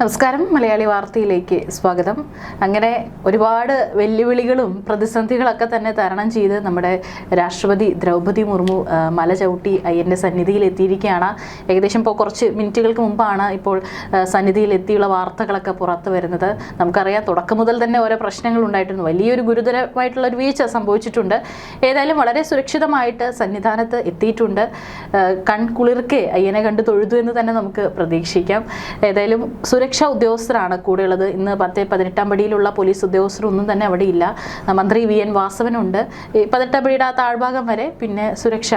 നമസ്കാരം. മലയാളി വാർത്തയിലേക്ക് സ്വാഗതം. അങ്ങനെ ഒരുപാട് വെല്ലുവിളികളും പ്രതിസന്ധികളൊക്കെ തന്നെ തരണം ചെയ്ത് നമ്മുടെ രാഷ്ട്രപതി ദ്രൗപതി മുർമു മല ചവിട്ടി അയ്യന്റെ സന്നിധിയിൽ എത്തിയിരിക്കുകയാണ്. ഏകദേശം ഇപ്പോൾ കുറച്ച് മിനിറ്റുകൾക്ക് മുമ്പാണ് ഇപ്പോൾ സന്നിധിയിൽ എത്തിയുള്ള വാർത്തകളൊക്കെ പുറത്തു വരുന്നത്. നമുക്കറിയാം തുടക്കം മുതൽ തന്നെ ഓരോ പ്രശ്നങ്ങൾ ഉണ്ടായിട്ടുണ്ട്. വലിയൊരു ഗുരുതരമായിട്ടുള്ള ഒരു വീഴ്ച സംഭവിച്ചിട്ടുണ്ട്. ഏതായാലും വളരെ സുരക്ഷിതമായിട്ട് സന്നിധാനത്ത് എത്തിയിട്ടുണ്ട്. കൺകുളിർക്കെ അയ്യനെ കണ്ട് തൊഴുതു എന്ന് തന്നെ നമുക്ക് പ്രതീക്ഷിക്കാം. ഏതായാലും സുരക്ഷാ ഉദ്യോഗസ്ഥരാണ് കൂടെയുള്ളത്. ഇന്ന് പത്ത് പതിനെട്ടാം പടിയിലുള്ള പോലീസ് ഉദ്യോഗസ്ഥരൊന്നും തന്നെ അവിടെ ഇല്ല മന്ത്രി വി എൻ വാസവനുണ്ട്. പതിനെട്ടാം പടിയുടെ ആ താഴ്ഭാഗം വരെ പിന്നെ സുരക്ഷ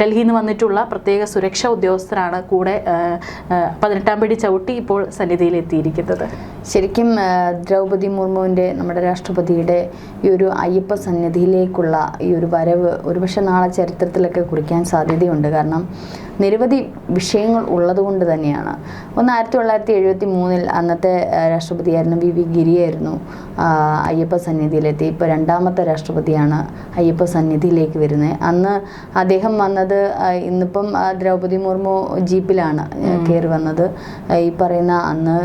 ഡൽഹിയിൽ നിന്ന് വന്നിട്ടുള്ള പ്രത്യേക സുരക്ഷാ ഉദ്യോഗസ്ഥരാണ് കൂടെ പതിനെട്ടാം പടി ചവിട്ടി ഇപ്പോൾ സന്നിധിയിൽ എത്തിയിരിക്കുന്നത് ശരിക്കും ദ്രൗപതി മുർമുവിന്റെ നമ്മുടെ രാഷ്ട്രപതിയുടെ ഈ ഒരു അയ്യപ്പ സന്നിധിയിലേക്കുള്ള ഈ ഒരു വരവ് ഒരുപക്ഷെ നാളെ ചരിത്രത്തിലൊക്കെ കുറിക്കാൻ സാധ്യതയുണ്ട്. കാരണം നിരവധി വിഷയങ്ങൾ ഉള്ളതുകൊണ്ട് തന്നെയാണ്. ഒന്ന് ആയിരത്തി തൊള്ളായിരത്തി എഴുപത്തി മൂന്നിൽ അന്നത്തെ രാഷ്ട്രപതിയായിരുന്നു വി വി ഗിരിയായിരുന്നു അയ്യപ്പ സന്നിധിയിലെത്തി ഇപ്പോൾ രണ്ടാമത്തെ രാഷ്ട്രപതിയാണ് അയ്യപ്പ സന്നിധിയിലേക്ക് വരുന്നത്. അന്ന് അദ്ദേഹം വന്നത് ഇന്നിപ്പം ദ്രൗപദി മുർമു ജീപ്പിലാണ് കയറി വന്നത്. ഈ പറയുന്ന അന്ന്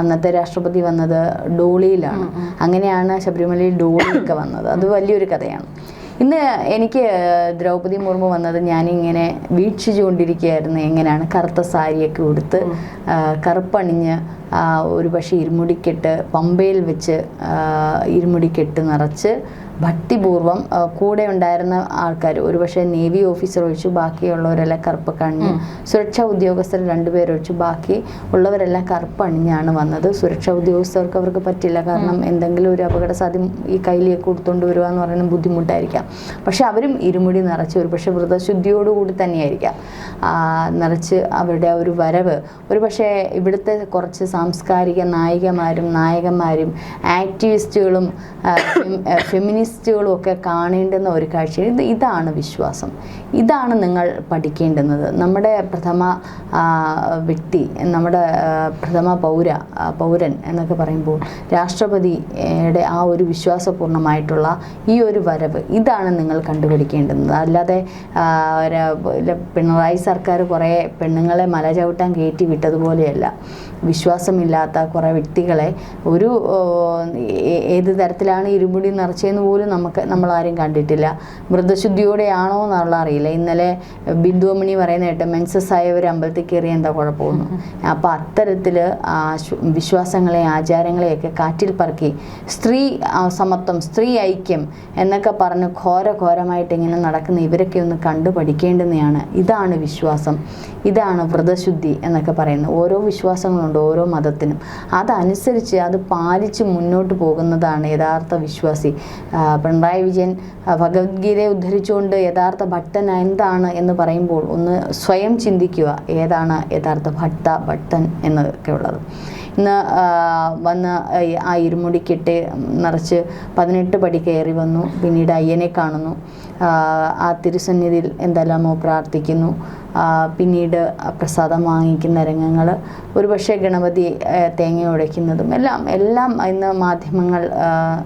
അന്നത്തെ രാഷ്ട്രപതി വന്നത് ഡോളിയിലാണ്. അങ്ങനെയാണ് ശബരിമലയിൽ ഡോളിയൊക്കെ വന്നത്. അത് വലിയൊരു കഥയാണ്. ഇന്ന് എനിക്ക് ദ്രൗപദി മുർമു വന്നത് ഞാനിങ്ങനെ വീക്ഷിച്ചുകൊണ്ടിരിക്കുകയായിരുന്നു എങ്ങനെയാണ് കറുത്ത സാരിയൊക്കെ ഉടുത്ത് കറുപ്പണിഞ്ഞ് ഒരു പക്ഷേ ഇരുമുടിക്കെട്ട് പമ്പയിൽ വെച്ച് ഇരുമുടിക്കെട്ട് നിറച്ച് ഭക്തിപൂർവം കൂടെ ഉണ്ടായിരുന്ന ആൾക്കാർ ഒരുപക്ഷെ നേവി ഓഫീസർ ഒഴിച്ചു ബാക്കിയുള്ളവരെല്ലാം കറുപ്പ് കണിഞ്ഞ് സുരക്ഷാ ഉദ്യോഗസ്ഥർ രണ്ടുപേരൊഴിച്ച് ബാക്കി ഉള്ളവരെല്ലാം കറുപ്പ് അണിഞ്ഞാണ് വന്നത്. സുരക്ഷാ ഉദ്യോഗസ്ഥർക്ക് അവർക്ക് പറ്റില്ല. കാരണം എന്തെങ്കിലും ഒരു അപകട സാധ്യം ഈ കയ്യിലേക്ക് കൊടുത്തുകൊണ്ട് വരിക എന്ന് പറയുന്നത് ബുദ്ധിമുട്ടായിരിക്കാം. പക്ഷെ അവരും ഇരുമുടി നിറച്ച് ഒരു പക്ഷേ വ്രതശുദ്ധിയോടുകൂടി തന്നെയായിരിക്കാം നിറച്ച് അവരുടെ ആ ഒരു വരവ്. ഒരു പക്ഷേ ഇവിടുത്തെ കുറച്ച് സാംസ്കാരിക നായികമാരും നായകന്മാരും ആക്ടിവിസ്റ്റുകളും ആ, ആ, ഒക്കെ കാണേണ്ടുന്ന ഒരു കാഴ്ച ഇത് ഇതാണ് വിശ്വാസം. ഇതാണ് നിങ്ങൾ പഠിക്കേണ്ടുന്നത്. നമ്മുടെ പ്രഥമ വ്യക്തി നമ്മുടെ പ്രഥമ പൗര പൗരൻ എന്നൊക്കെ പറയുമ്പോൾ രാഷ്ട്രപതിയുടെ ആ ഒരു വിശ്വാസപൂർണമായിട്ടുള്ള ഈ ഒരു വരവ് ഇതാണ് നിങ്ങൾ കണ്ടുപിടിക്കേണ്ടുന്നത്. അല്ലാതെ പിണറായി സർക്കാർ കുറേ പെണ്ണുങ്ങളെ മല ചവിട്ടാൻ കയറ്റി വിട്ടതുപോലെയല്ല. വിശ്വാസമില്ലാത്ത കുറേ വ്യക്തികളെ ഒരു ഏത് തരത്തിലാണ് ഇരുമുടി നിറച്ചതെന്ന് പോലും നമുക്ക് നമ്മൾ ആരും കണ്ടിട്ടില്ല. മൃതശുദ്ധിയോടെയാണോ എന്നുള്ള അറിയില്ല. ഇന്നലെ ബിന്ദുവമണി പറയുന്ന കേട്ട് മെൻസസ് ആയവർ അമ്പലത്തിൽ കയറി എന്താ കുഴപ്പമൊന്നും? അപ്പം അത്തരത്തിൽ വിശ്വാസങ്ങളെ ആചാരങ്ങളെയൊക്കെ കാറ്റിൽ പറക്കി സ്ത്രീ സമത്വം സ്ത്രീ ഐക്യം എന്നൊക്കെ പറഞ്ഞ് ഘോര ഘോരമായിട്ട് ഇങ്ങനെ നടക്കുന്ന ഇവരൊക്കെ ഒന്ന് കണ്ടു പഠിക്കേണ്ടുന്നതാണ് ഇതാണ് വിശ്വാസം. ഇതാണ് വ്രതശുദ്ധി എന്നൊക്കെ പറയുന്നത്. ഓരോ വിശ്വാസങ്ങളുണ്ട് ഓരോ മതത്തിനും. അതനുസരിച്ച് അത് പാലിച്ച് മുന്നോട്ട് പോകുന്നതാണ് യഥാർത്ഥ വിശ്വാസി. പിണറായി വിജയൻ ഭഗവത്ഗീതയെ ഉദ്ധരിച്ചുകൊണ്ട് യഥാർത്ഥ ഭക്തൻ എന്താണ് എന്ന് പറയുമ്പോൾ ഒന്ന് സ്വയം ചിന്തിക്കുക ഏതാണ് യഥാർത്ഥ ഭക്ത ഭക്തൻ എന്നൊക്കെ ഉള്ളത്. ഇന്ന് വന്ന് ആ ഇരുമുടിക്കെട്ട് നിറച്ച് പതിനെട്ട് പടി കയറി വന്നു പിന്നീട് അയ്യനെ കാണുന്നു. ആ, തിരുസന്നിധിയിൽ എന്തെല്ലാമോ പ്രാർത്ഥിക്കുന്നു. പിന്നീട് പ്രസാദം വാങ്ങിക്കുന്ന രംഗങ്ങൾ ഒരുപക്ഷെ ഗണപതി തേങ്ങ ഉടയ്ക്കുന്നതും എല്ലാം എല്ലാം ഇന്ന് മാധ്യമങ്ങൾ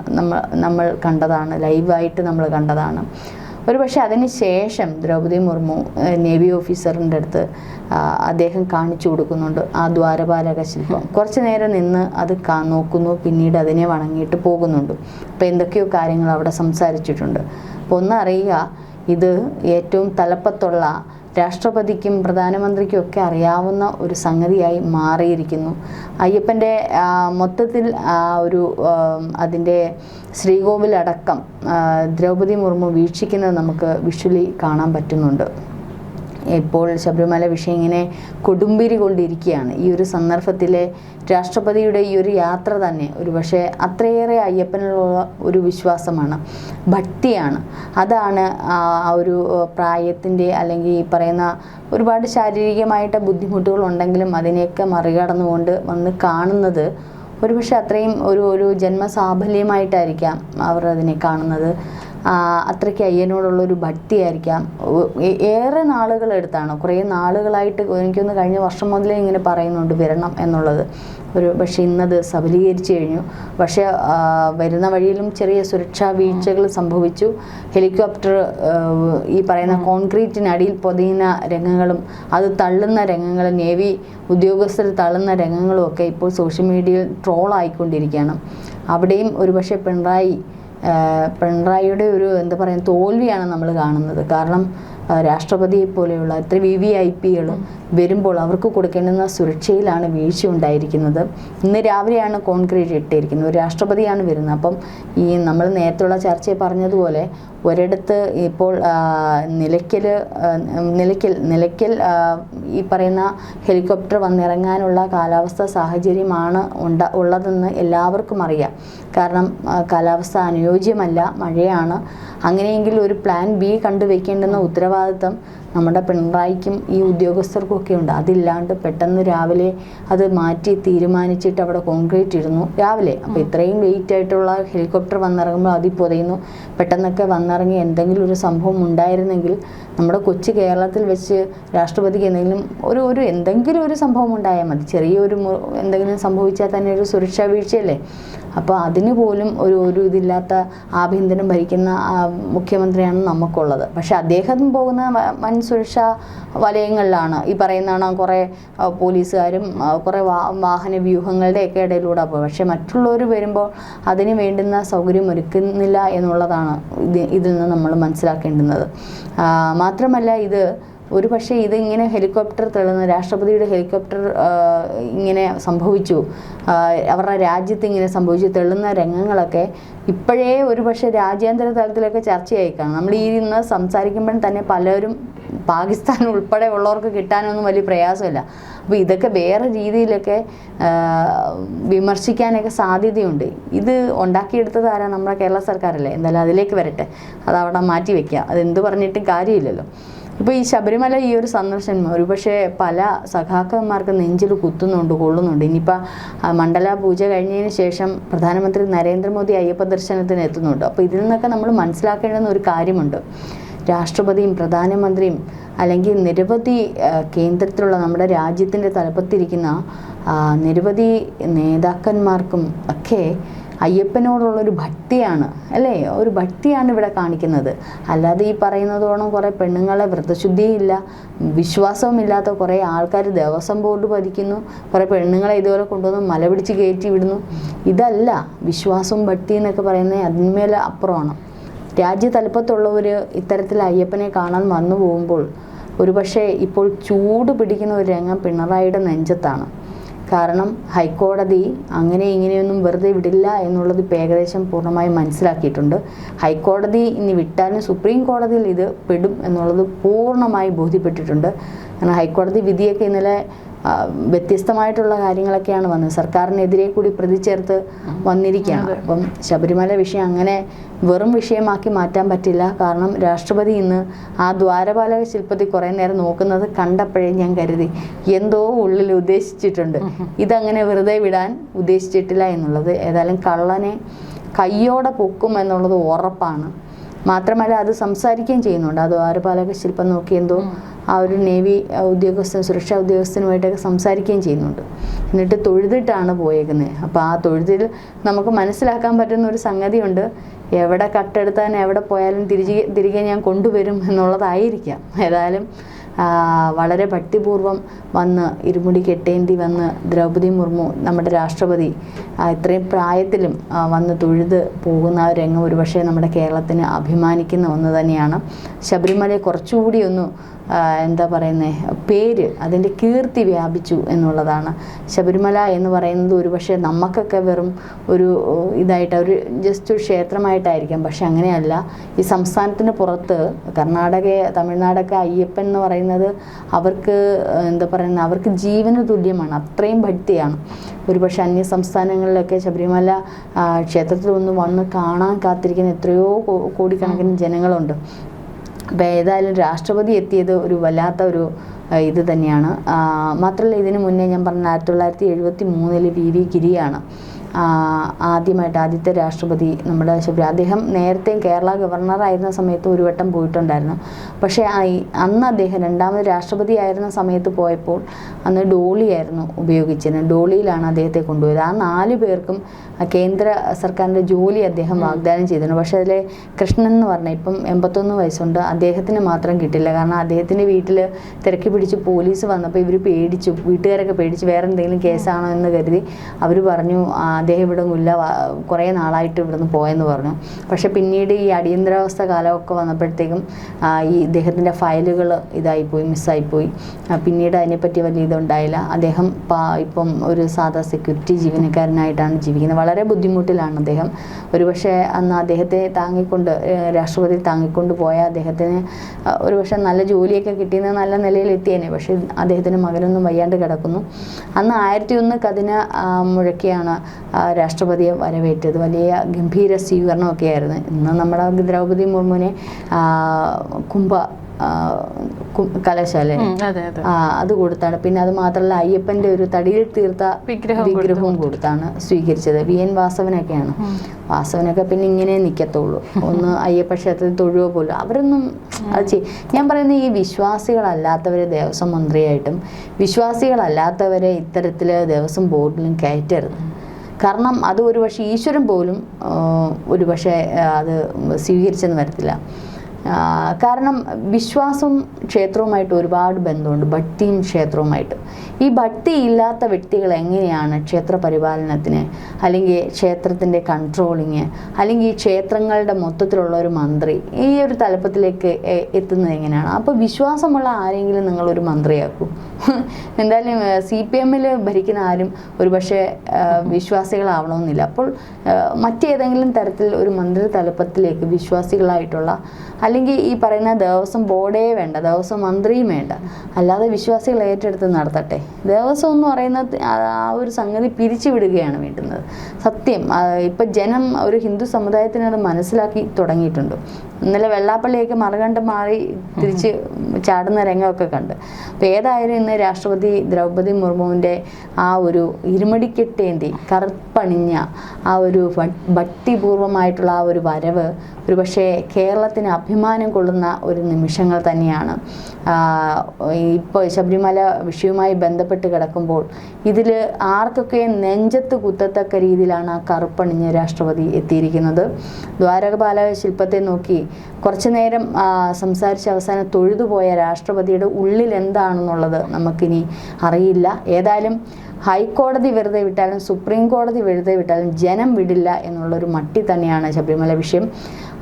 നമ്മൾ നമ്മൾ കണ്ടതാണ്. ലൈവായിട്ട് നമ്മൾ കണ്ടതാണ്. ഒരുപക്ഷെ അതിന് ശേഷം ദ്രൗപദി മുർമു നേവി ഓഫീസറിന്റെ അടുത്ത് അദ്ദേഹം കാണിച്ചു കൊടുക്കുന്നുണ്ട് ആ ദ്വാരപാലക ശില്പം. കുറച്ച് നേരം നിന്ന് അത് കാ നോക്കുന്നു പിന്നീട് അതിനെ വണങ്ങിയിട്ട് പോകുന്നുണ്ട്. അപ്പോൾ എന്തൊക്കെയോ കാര്യങ്ങൾ അവിടെ സംസാരിച്ചിട്ടുണ്ട്. അപ്പോൾ ഒന്നറിയുക ഇത് ഏറ്റവും തലപ്പത്തുള്ള രാഷ്ട്രപതിക്കും പ്രധാനമന്ത്രിക്കും ഒക്കെ അറിയാവുന്ന ഒരു സംഗതിയായി മാറിയിരിക്കുന്നു. അയ്യപ്പന്റെ മൊത്തത്തിൽ ഒരു അതിന്റെ ശ്രീകോവിലടക്കം ദ്രൗപദി മുർമു വീക്ഷിക്കുന്നത് നമുക്ക് വിഷ്വലി കാണാൻ പറ്റുന്നുണ്ട്. ഇപ്പോൾ ശബരിമല വിഷയം ഇങ്ങനെ കൊടുമ്പിരി കൊണ്ടിരിക്കുകയാണ്. ഈ ഒരു സന്ദർഭത്തിലെ രാഷ്ട്രപതിയുടെ ഈ ഒരു യാത്ര തന്നെ ഒരു പക്ഷേ അത്രയേറെ അയ്യപ്പനിലുള്ള ഒരു വിശ്വാസമാണ്. ഭക്തിയാണ്. അതാണ് ആ ഒരു പ്രായത്തിന്റെ അല്ലെങ്കിൽ ഈ പറയുന്ന ഒരുപാട് ശാരീരികമായിട്ട് ബുദ്ധിമുട്ടുകളുണ്ടെങ്കിലും അതിനെയൊക്കെ മറികടന്നുകൊണ്ട് വന്ന് കാണുന്നത് ഒരുപക്ഷെ അത്രയും ഒരു ഒരു ജന്മസാഫല്യമായിട്ടായിരിക്കാം അവർ അതിനെ കാണുന്നത്. അത്രയ്ക്ക് അയ്യനോടുള്ളൊരു ഭക്തിയായിരിക്കാം. ഏറെ നാളുകളെടുത്താണ് കുറേ നാളുകളായിട്ട് എനിക്കൊന്ന് കഴിഞ്ഞ വർഷം മുതലേ ഇങ്ങനെ പറയുന്നുണ്ട് വരണം എന്നുള്ളത്. ഒരു പക്ഷേ ഇന്നത് സബലീകരിച്ചു കഴിഞ്ഞു. പക്ഷേ വരുന്ന വഴിയിലും ചെറിയ സുരക്ഷാ വീഴ്ചകൾ സംഭവിച്ചു. ഹെലികോപ്റ്റർ ഈ പറയുന്ന കോൺക്രീറ്റിനടിയിൽ പൊതിയുന്ന രംഗങ്ങളും അത് തള്ളുന്ന രംഗങ്ങളും നേവി ഉദ്യോഗസ്ഥർ തള്ളുന്ന രംഗങ്ങളും ഒക്കെ ഇപ്പോൾ സോഷ്യൽ മീഡിയയിൽ ട്രോളായിക്കൊണ്ടിരിക്കുകയാണ്. അവിടെയും ഒരുപക്ഷെ പിണറായി പിണറായിയുടെ ഒരു എന്താ പറയുക തോൽവിയാണ് നമ്മൾ കാണുന്നത്. കാരണം രാഷ്ട്രപതിയെ പോലെയുള്ള ഇത്ര വി വി ഐ പികൾ വരുമ്പോൾ അവർക്ക് കൊടുക്കേണ്ടുന്ന സുരക്ഷയിലാണ് വീഴ്ച ഉണ്ടായിരിക്കുന്നത്. ഇന്ന് രാവിലെയാണ് കോൺക്രീറ്റ് ഇട്ടിരിക്കുന്നത്. ഒരു രാഷ്ട്രപതിയാണ് വരുന്നത്. അപ്പം ഈ നമ്മൾ നേരത്തെയുള്ള ചർച്ചയിൽ പറഞ്ഞതുപോലെ ഒരിടത്ത് ഇപ്പോൾ നിലയ്ക്കൽ നിലയ്ക്കൽ നിലയ്ക്കൽ ഈ പറയുന്ന ഹെലികോപ്റ്റർ വന്നിറങ്ങാനുള്ള കാലാവസ്ഥ സാഹചര്യമാണ് ഉണ്ട ഉള്ളതെന്ന് എല്ലാവർക്കും അറിയാം. കാരണം കാലാവസ്ഥ അനുയോജ്യമല്ല. മഴയാണ്. അങ്ങനെയെങ്കിൽ ഒരു പ്ലാൻ ബി കണ്ടുവെക്കേണ്ടുന്ന ഉത്തരവാദിത്തം നമ്മുടെ പിണറായിക്കും ഈ ഉദ്യോഗസ്ഥർക്കും ഒക്കെ ഉണ്ട്. അതില്ലാണ്ട് പെട്ടെന്ന് രാവിലെ അത് മാറ്റി തീരുമാനിച്ചിട്ട് അവിടെ കോൺക്രീറ്റ് ഇടുന്നു. രാവിലെ. അപ്പോൾ ഇത്രയും വെയിറ്റ് ആയിട്ടുള്ള ഹെലികോപ്റ്റർ വന്നിറങ്ങുമ്പോൾ അതിൽ പൊതയുന്നു. പെട്ടെന്നൊക്കെ വന്നിറങ്ങി എന്തെങ്കിലും ഒരു സംഭവം ഉണ്ടായിരുന്നെങ്കിൽ നമ്മുടെ കൊച്ചു കേരളത്തിൽ വെച്ച് രാഷ്ട്രപതിക്ക് എന്തെങ്കിലും ഒരു ഒരു എന്തെങ്കിലും ഒരു സംഭവം ഉണ്ടായാൽ മതി. ചെറിയൊരു എന്തെങ്കിലും സംഭവിച്ചാൽ തന്നെ ഒരു സുരക്ഷാ വീഴ്ചയല്ലേ? അപ്പോൾ അതിന് പോലും ഒരു ഒരു ഇതില്ലാത്ത ആഭ്യന്തരം ഭരിക്കുന്ന മുഖ്യമന്ത്രിയാണ് നമുക്കുള്ളത്. പക്ഷെ അദ്ദേഹം പോകുന്ന വൻ സുരക്ഷാ വലയങ്ങളിലാണ്. ഈ പറയുന്നതാണ് കുറേ പോലീസുകാരും കുറേ വാഹന വ്യൂഹങ്ങളുടെ ഒക്കെ ഇടയിലൂടെ പോകും പക്ഷെ മറ്റുള്ളവർ വരുമ്പോൾ അതിന് വേണ്ടുന്ന സൗകര്യം ഒരുക്കുന്നില്ല എന്നുള്ളതാണ് ഇത് ഇതിൽ നിന്ന് നമ്മൾ മനസ്സിലാക്കേണ്ടുന്നത്. മാത്രമല്ല ഇത് ഒരു പക്ഷേ ഇതിങ്ങനെ ഹെലികോപ്റ്റർ തെളുന്ന രാഷ്ട്രപതിയുടെ ഹെലികോപ്റ്റർ ഇങ്ങനെ സംഭവിച്ചു. അവരുടെ രാജ്യത്ത് ഇങ്ങനെ സംഭവിച്ചു. തെള്ളുന്ന രംഗങ്ങളൊക്കെ ഇപ്പോഴേ ഒരു പക്ഷേ രാജ്യാന്തര തലത്തിലൊക്കെ ചർച്ചയായി കാണും നമ്മൾ ഈ ഇന്ന് സംസാരിക്കുമ്പോൾ തന്നെ പലരും പാകിസ്ഥാൻ ഉൾപ്പെടെ ഉള്ളവർക്ക് കിട്ടാനൊന്നും വലിയ പ്രയാസമില്ല. അപ്പോൾ ഇതൊക്കെ വേറെ രീതിയിലൊക്കെ വിമർശിക്കാനൊക്കെ സാധ്യതയുണ്ട്. ഇത് ഉണ്ടാക്കിയെടുത്തത് ആരാ? നമ്മുടെ കേരള സർക്കാരല്ലേ. എന്തായാലും അതിലേക്ക് വരട്ടെ. അത് അവിടെ മാറ്റി വെക്കുക അതെന്ത് പറഞ്ഞിട്ടും കാര്യമില്ലല്ലോ. ഇപ്പോൾ ഈ ശബരിമല ഈ ഒരു സന്ദർശനം ഒരുപക്ഷെ പല സഖാക്കന്മാർക്ക് നെഞ്ചിൽ കുത്തുന്നുണ്ട് കൊള്ളുന്നുണ്ട്. ഇനിയിപ്പോൾ മണ്ഡല പൂജ കഴിഞ്ഞതിന് ശേഷം പ്രധാനമന്ത്രി നരേന്ദ്രമോദി അയ്യപ്പ ദർശനത്തിന് എത്തുന്നുണ്ട്. അപ്പോൾ ഇതിൽ നിന്നൊക്കെ നമ്മൾ മനസ്സിലാക്കേണ്ടുന്ന ഒരു കാര്യമുണ്ട്. രാഷ്ട്രപതിയും പ്രധാനമന്ത്രിയും അല്ലെങ്കിൽ നിരവധി കേന്ദ്രത്തിലുള്ള നമ്മുടെ രാജ്യത്തിന്റെ തലപ്പത്തിരിക്കുന്ന നിരവധി നേതാക്കന്മാർക്കും ഒക്കെ അയ്യപ്പനോടുള്ളൊരു ഭക്തിയാണ് അല്ലേ? ഒരു ഭക്തിയാണ് ഇവിടെ കാണിക്കുന്നത്. അല്ലാതെ ഈ പറയുന്നതോളം കുറേ പെണ്ണുങ്ങളെ വ്രതശുദ്ധിയില്ല വിശ്വാസവുമില്ലാത്ത കുറേ ആൾക്കാർ ദേവസ്വം ബോർഡ് പതിക്കുന്നു കുറേ പെണ്ണുങ്ങളെ ഇതുപോലെ കൊണ്ടുവന്ന് മല പിടിച്ച് കയറ്റി വിടുന്നു. ഇതല്ല വിശ്വാസവും ഭക്തി എന്നൊക്കെ പറയുന്നത് അതിന്മേൽ അപ്പുറമാണ്. രാജ്യ തലപ്പത്തുള്ളവർ ഇത്തരത്തിൽ അയ്യപ്പനെ കാണാൻ വന്നു പോകുമ്പോൾ ഒരുപക്ഷെ ഇപ്പോൾ ചൂട് പിടിക്കുന്ന ഒരു രംഗം പിണറായിയുടെ നെഞ്ചത്താണ്. കാരണം ഹൈക്കോടതി അങ്ങനെ ഇങ്ങനെയൊന്നും വെറുതെ വിടില്ല എന്നുള്ളത് ഇപ്പോൾ ഏകദേശം പൂർണമായും മനസ്സിലാക്കിയിട്ടുണ്ട്. ഹൈക്കോടതി ഇനി വിട്ടാലും സുപ്രീം കോടതിയിൽ ഇത് പെടും എന്നുള്ളത് പൂർണമായി ബോധ്യപ്പെട്ടിട്ടുണ്ട്. കാരണം ഹൈക്കോടതി വിധിയൊക്കെ ഇന്നലെ വ്യത്യസ്തമായിട്ടുള്ള കാര്യങ്ങളൊക്കെയാണ് വന്നത്. സർക്കാരിനെതിരെ കൂടി പ്രതിചേർത്ത് വന്നിരിക്കുകയാണ്. അപ്പം ശബരിമല വിഷയം അങ്ങനെ വെറും വിഷയമാക്കി മാറ്റാൻ പറ്റില്ല. കാരണം രാഷ്ട്രപതി ഇന്ന് ആ ദ്വാരപാലക ശില്പത്തിൽ കുറേ നേരം നോക്കുന്നത് കണ്ടപ്പോഴേ ഞാൻ കരുതി എന്തോ ഉള്ളിൽ ഉദ്ദേശിച്ചിട്ടുണ്ട്. ഇതങ്ങനെ വെറുതെ വിടാൻ ഉദ്ദേശിച്ചിട്ടില്ല എന്നുള്ളത് ഏതായാലും കള്ളനെ കയ്യോടെ പൊക്കും എന്നുള്ളത് ഉറപ്പാണ്. മാത്രമല്ല അത് സംസാരിക്കുകയും ചെയ്യുന്നുണ്ട്. ആ ദ്വാരപാലക ശില്പം നോക്കി എന്തോ ആ ഒരു നേവി ഉദ്യോഗസ്ഥൻ സുരക്ഷാ ഉദ്യോഗസ്ഥനുമായിട്ടൊക്കെ സംസാരിക്കുകയും ചെയ്യുന്നുണ്ട്. എന്നിട്ട് തൊഴുതിട്ടാണ് പോയേക്കുന്നത് അപ്പോൾ ആ തൊഴുതിൽ നമുക്ക് മനസ്സിലാക്കാൻ പറ്റുന്ന ഒരു സംഗതിയുണ്ട്. എവിടെ കട്ടെടുത്താൻ എവിടെ പോയാലും തിരികെ തിരികെ ഞാൻ കൊണ്ടുവരും എന്നുള്ളതായിരിക്കാം. ഏതായാലും വളരെ ഭക്തിപൂർവം വന്ന് ഇരുമുടി കെട്ടേന്തി വന്ന് ദ്രൗപദി മുർമു നമ്മുടെ രാഷ്ട്രപതി ഇത്രയും പ്രായത്തിലും വന്ന് തൊഴുത് പോകുന്ന ആ രംഗം ഒരുപക്ഷെ നമ്മുടെ കേരളത്തിന് അഭിമാനിക്കുന്ന ഒന്ന് തന്നെയാണ്. ശബരിമലയെ കുറച്ചുകൂടി ഒന്ന് എന്താ പറയുന്നത് പേര് അതിന്റെ കീർത്തി വ്യാപിച്ചു എന്നുള്ളതാണ്. ശബരിമല എന്ന് പറയുന്നത് ഒരുപക്ഷെ നമുക്കൊക്കെ വെറും ഒരു ഇതായിട്ട് ഒരു ജസ്റ്റ് ഒരു ക്ഷേത്രമായിട്ടായിരിക്കാം. പക്ഷെ അങ്ങനെയല്ല. ഈ സംസ്ഥാനത്തിന് പുറത്ത് കർണാടക തമിഴ്നാടൊക്കെ അയ്യപ്പൻ എന്ന് പറയുന്നത് അവർക്ക് എന്താ പറയുന്നത് അവർക്ക് ജീവന് തുല്യമാണ്. അത്രയും ഭക്തിയാണ്. ഒരുപക്ഷെ അന്യ സംസ്ഥാനങ്ങളിലൊക്കെ ശബരിമല ക്ഷേത്രത്തിൽ ഒന്ന് വന്ന് കാണാൻ കാത്തിരിക്കുന്ന എത്രയോ കോടിക്കണക്കിന് ജനങ്ങളുണ്ട്. ഏതായാലും രാഷ്ട്രപതി എത്തിയത് ഒരു വല്ലാത്ത ഒരു ഇത് തന്നെയാണ്. മാത്രമല്ല ഇതിനു മുന്നേ ഞാൻ പറഞ്ഞ ആയിരത്തി തൊള്ളായിരത്തി എഴുപത്തി മൂന്നിൽ വി വി ഗിരിയാണ്. ആദ്യമായിട്ട് ആദ്യത്തെ രാഷ്ട്രപതി നമ്മുടെ ശബരി അദ്ദേഹം നേരത്തെയും കേരള ഗവർണർ ആയിരുന്ന സമയത്ത് ഒരു വട്ടം പോയിട്ടുണ്ടായിരുന്നു. പക്ഷേ അന്ന് അദ്ദേഹം രണ്ടാമത് രാഷ്ട്രപതി ആയിരുന്ന സമയത്ത് പോയപ്പോൾ അന്ന് ഡോളിയായിരുന്നു ഉപയോഗിച്ചിരുന്നത്. ഡോളിയിലാണ് അദ്ദേഹത്തെ കൊണ്ടുപോയത്. ആ നാല് പേർക്കും കേന്ദ്ര സർക്കാരിന്റെ ജോലി അദ്ദേഹം വാഗ്ദാനം ചെയ്തിരുന്നു. പക്ഷേ അതിലെ കൃഷ്ണൻ എന്ന് പറഞ്ഞ ഇപ്പം എൺപത്തൊന്ന് വയസ്സുണ്ട് അദ്ദേഹത്തിന് മാത്രം കിട്ടില്ല. കാരണം അദ്ദേഹത്തിന്റെ വീട്ടിൽ തിരക്കി പിടിച്ച് പോലീസ് വന്നപ്പോൾ ഇവർ പേടിച്ചു. വീട്ടുകാരൊക്കെ പേടിച്ച് വേറെ എന്തെങ്കിലും കേസാണോ എന്ന് കരുതി അവർ പറഞ്ഞു "ആ, അദ്ദേഹം ഇവിടെ ഇല്ല കുറേ നാളായിട്ട് ഇവിടുന്ന് പോയെന്ന് പറഞ്ഞു. പക്ഷേ പിന്നീട് ഈ അടിയന്തരാവസ്ഥ കാലമൊക്കെ വന്നപ്പോഴത്തേക്കും ഈ ഇദ്ദേഹത്തിന്റെ ഫയലുകൾ ഇതായിപ്പോയി മിസ്സായിപ്പോയി. പിന്നീട് അതിനെപ്പറ്റി വലിയ ഇതുണ്ടായില്ല. അദ്ദേഹം ഇപ്പം ഒരു സാധാ സെക്യൂരിറ്റി ജീവനക്കാരനായിട്ടാണ് ജീവിക്കുന്നത്. വളരെ ബുദ്ധിമുട്ടിലാണ് അദ്ദേഹം. ഒരുപക്ഷെ അന്ന് അദ്ദേഹത്തെ താങ്ങിക്കൊണ്ട് രാഷ്ട്രപതി താങ്ങിക്കൊണ്ട് പോയ അദ്ദേഹത്തിന് ഒരുപക്ഷെ നല്ല ജോലിയൊക്കെ കിട്ടിയെന്ന് നല്ല നിലയിൽ എത്തിയേനെ പക്ഷേ അദ്ദേഹത്തിന് മകനൊന്നും വയ്യാണ്ട് കിടക്കുന്നു. അന്ന് ആയിരത്തി ഒന്ന് കതിന മുഴക്കിയാണ് രാഷ്ട്രപതിയെ വരവേറ്റത്. വലിയ ഗംഭീര സ്വീകരണമൊക്കെ ആയിരുന്നു ഇന്ന് നമ്മുടെ ദ്രൗപദി മുർമുവിനെ ആ, കുംഭ കലാശാല അതെ കൊടുത്താണ്. പിന്നെ അത് മാത്രമല്ല അയ്യപ്പന്റെ ഒരു തടിയിൽ തീർത്ത വിഗ്രഹം വിഗ്രഹവും കൊടുത്താണ് സ്വീകരിച്ചത്. വി. എൻ. വാസവനൊക്കെയാണ്. വാസവനൊക്കെ പിന്നെ ഇങ്ങനെ നിൽക്കത്തുള്ളൂ ഒന്ന് അയ്യപ്പ ക്ഷേത്രത്തിൽ തൊഴുവോ പോലും. അവരൊന്നും അത് ചെയ്യും ഞാൻ പറയുന്ന ഈ വിശ്വാസികളല്ലാത്തവരെ ദേവസ്വം മന്ത്രിയായിട്ടും വിശ്വാസികളല്ലാത്തവരെ ഇത്തരത്തിൽ ദേവസ്വം ബോർഡിലും കയറ്റരുത്. കാരണം അത് ഒരുപക്ഷെ ഈശ്വരൻ പോലും ഒരുപക്ഷെ അത് സ്വീകരിച്ചെന്ന് വരത്തില്ല. കാരണം വിശ്വാസവും ക്ഷേത്രവുമായിട്ട് ഒരുപാട് ബന്ധമുണ്ട് ഭക്തിയും ക്ഷേത്രവുമായിട്ട്. ഈ ഭക്തി ഇല്ലാത്ത വ്യക്തികൾ എങ്ങനെയാണ് ക്ഷേത്ര പരിപാലനത്തിന് അല്ലെങ്കിൽ ക്ഷേത്രത്തിന്റെ കൺട്രോളിങ് അല്ലെങ്കിൽ ഈ ക്ഷേത്രങ്ങളുടെ മൊത്തത്തിലുള്ള ഒരു മന്ത്രി ഈ ഒരു തലപ്പത്തിലേക്ക് എത്തുന്നത് എങ്ങനെയാണ്? അപ്പോൾ വിശ്വാസമുള്ള ആരെങ്കിലും നിങ്ങളൊരു മന്ത്രിയാക്കൂ. എന്തായാലും സി പി എമ്മിൽ ഭരിക്കുന്ന ആരും ഒരുപക്ഷെ പക്ഷേ വിശ്വാസികളാവണമെന്നില്ല. അപ്പോൾ മറ്റേതെങ്കിലും തരത്തിൽ ഒരു മന്ത്രി തലപ്പത്തിലേക്ക് വിശ്വാസികളായിട്ടുള്ള അല്ലെങ്കിൽ ഈ പറയുന്ന ദേവസ്വം ബോർഡേ വേണ്ട ദേവസ്വം മന്ത്രിയും വേണ്ട അല്ലാതെ വിശ്വാസികൾ ഏറ്റെടുത്ത് നടത്തട്ടെ. ദേവസ്വം എന്ന് പറയുന്ന ആ ഒരു സംഗതി പിരിച്ചുവിടുകയാണ് വേണ്ടുന്നത്. സത്യം ഇപ്പം ജനം ഒരു ഹിന്ദു സമുദായത്തിനത് മനസ്സിലാക്കി തുടങ്ങിയിട്ടുണ്ട്. ഇന്നലെ വെള്ളാപ്പള്ളിയൊക്കെ മറുകണ്ട് മാറി തിരിച്ച് ചാടുന്ന രംഗമൊക്കെ കണ്ട്. അപ്പോൾ ഏതായാലും ഇന്ന് രാഷ്ട്രപതി ദ്രൗപദി മുർമുവിന്റെ ആ ഒരു ഇരുമടിക്കെട്ടേന്തി കറുപ്പണിഞ്ഞ ആ ഒരു ഭക്തിപൂർവമായിട്ടുള്ള ആ ഒരു വരവ് ഒരു പക്ഷേ കേരളത്തിന് അഭിമാനം കൊള്ളുന്ന ഒരു നിമിഷങ്ങൾ തന്നെയാണ്. ഇപ്പോൾ ശബരിമല വിഷയവുമായി ബന്ധപ്പെട്ട് കിടക്കുമ്പോൾ ഇതിൽ ആർക്കൊക്കെ നെഞ്ചത്ത് കുത്തത്തക്ക രീതിയിലാണ് ആ കറുപ്പണിഞ്ഞ രാഷ്ട്രപതി എത്തിയിരിക്കുന്നത്? ദ്വാരകപാല ശില്പത്തെ നോക്കി കുറച്ചു നേരം സംസാരിച്ച് അവസാനം തൊഴുതുപോയ രാഷ്ട്രപതിയുടെ ഉള്ളിൽ എന്താണെന്നുള്ളത് നമുക്കിനി അറിയില്ല. ഏതായാലും ഹൈക്കോടതി വെറുതെ വിട്ടാലും സുപ്രീം കോടതി വെറുതെ വിട്ടാലും ജനം വിടില്ല എന്നുള്ളൊരു മട്ടി തന്നെയാണ് ശബരിമല വിഷയം.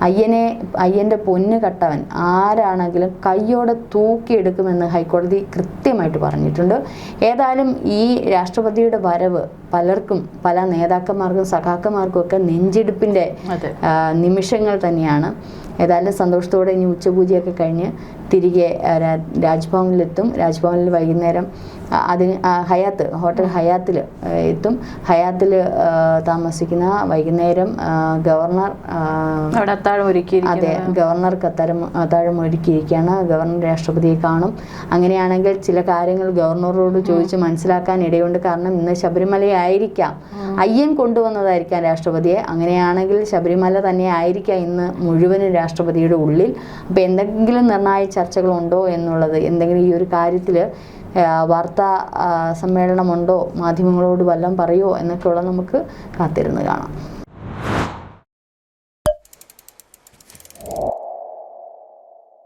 അയ്യനെ അയ്യന്റെ പൊന്ന് കട്ടവൻ ആരാണെങ്കിലും കയ്യോടെ തൂക്കിയെടുക്കുമെന്ന് ഹൈക്കോടതി കൃത്യമായിട്ട് പറഞ്ഞിട്ടുണ്ട്. ഏതായാലും ഈ രാഷ്ട്രപതിയുടെ വരവ് പലർക്കും പല നേതാക്കന്മാർക്കും സഖാക്കന്മാർക്കും ഒക്കെ നെഞ്ചിടിപ്പിന്റെ നിമിഷങ്ങൾ തന്നെയാണ്. ഏതായാലും സന്തോഷത്തോടെ ഇനി ഉച്ചപൂജയൊക്കെ കഴിഞ്ഞ് തിരികെ രാജ്ഭവനിലെത്തും. രാജ്ഭവനിൽ വൈകുന്നേരം അതിന് ഹയാത്ത് ഹോട്ടൽ ഹയാത്തിൽ എത്തും. ഹയാത്തിൽ താമസിക്കുന്ന വൈകുന്നേരം ഗവർണർ അത്താഴം ഒരുക്കി അതെ ഗവർണർക്ക് അത്താഴം അത്താഴം ഒരുക്കിയിരിക്കുകയാണ്. ഗവർണർ രാഷ്ട്രപതിയെ കാണും. അങ്ങനെയാണെങ്കിൽ ചില കാര്യങ്ങൾ ഗവർണറോട് ചോദിച്ച് മനസ്സിലാക്കാൻ ഇടയുണ്ട്. കാരണം ഇന്ന് ശബരിമലയായിരിക്കാം അയ്യൻ കൊണ്ടുവന്നതായിരിക്കാം രാഷ്ട്രപതിയെ. അങ്ങനെയാണെങ്കിൽ ശബരിമല തന്നെ ആയിരിക്കാം ഇന്ന് മുഴുവനും രാഷ്ട്രപതിയുടെ ഉള്ളിൽ. അപ്പോൾ എന്തെങ്കിലും നിർണായ ചർച്ചകളുണ്ടോ എന്നുള്ളത് എന്തെങ്കിലും ഈ ഒരു കാര്യത്തിൽ വാർത്താ സമ്മേളനമുണ്ടോ? മാധ്യമങ്ങളോട് വല്ലതും പറയുമോ എന്നൊക്കെയുള്ള നമുക്ക് കാത്തിരുന്ന് കാണാം.